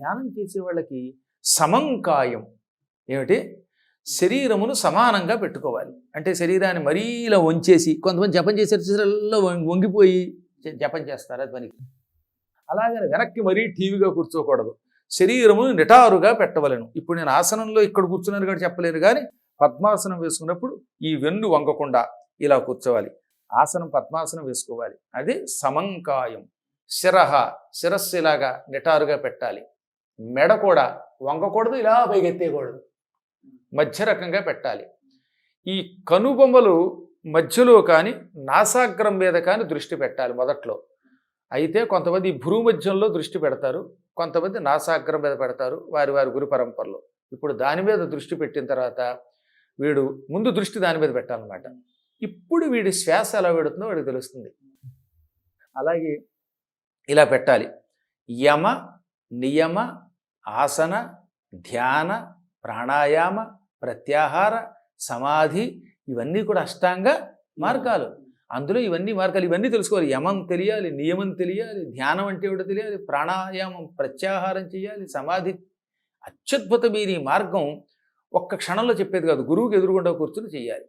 ధ్యానం చేసే వాళ్ళకి సమంకాయం ఏమిటి? శరీరమును సమానంగా పెట్టుకోవాలి. అంటే శరీరాన్ని మరీ ఇలా వంచేసి కొంతమంది జపం చేసేలా వంగిపోయి జపం చేస్తారు అది పనికి. అలాగని వెనక్కి మరీ టీవీగా కూర్చోకూడదు. శరీరమును నిటారుగా పెట్టవలను. ఇప్పుడు నేను ఆసనంలో ఇక్కడ కూర్చున్నాను కూడా చెప్పలేను కానీ పద్మాసనం వేసుకున్నప్పుడు ఈ వెన్ను వంగకుండా ఇలా కూర్చోవాలి. ఆసనం పద్మాసనం వేసుకోవాలి. అది సమంకాయం శిరహ శిరస్సు ఇలాగా నిటారుగా పెట్టాలి. మెడ కూడా వంగకూడదు ఇలా పైకెత్తేయకూడదు మధ్య రకంగా పెట్టాలి. ఈ కనుబొమ్మలు మధ్యలో కానీ నాసాగ్రం మీద కానీ దృష్టి పెట్టాలి మొదట్లో. అయితే కొంతమంది ఈ భ్రూ మధ్యంలో దృష్టి పెడతారు కొంతమంది నాసాగ్రం మీద పెడతారు వారి వారి గురు పరంపరలో. ఇప్పుడు దాని మీద దృష్టి పెట్టిన తర్వాత వీడు ముందు దృష్టి దాని మీద పెట్టాలన్నమాట. ఇప్పుడు వీడి శ్వాస ఎలా పెడుతుందో వాడికి తెలుస్తుంది. అలాగే ఇలా పెట్టాలి. యమ నియమ ఆసన ధ్యాన ప్రాణాయామ ప్రత్యాహార సమాధి ఇవన్నీ కూడా అష్టాంగ మార్గాలు. అందులో ఇవన్నీ మార్గాలు ఇవన్నీ తెలుసుకోవాలి. యమం తెలియాలి నియమం తెలియాలి ధ్యానం అంటే ఏమిటో తెలియాలి ప్రాణాయామం ప్రత్యాహారం చేయాలి సమాధి. అత్యద్భుతమైన ఈ మార్గం ఒక్క క్షణంలో చెప్పేది కాదు. గురువుకి ఎదురుగుండా కూర్చుని చేయాలి.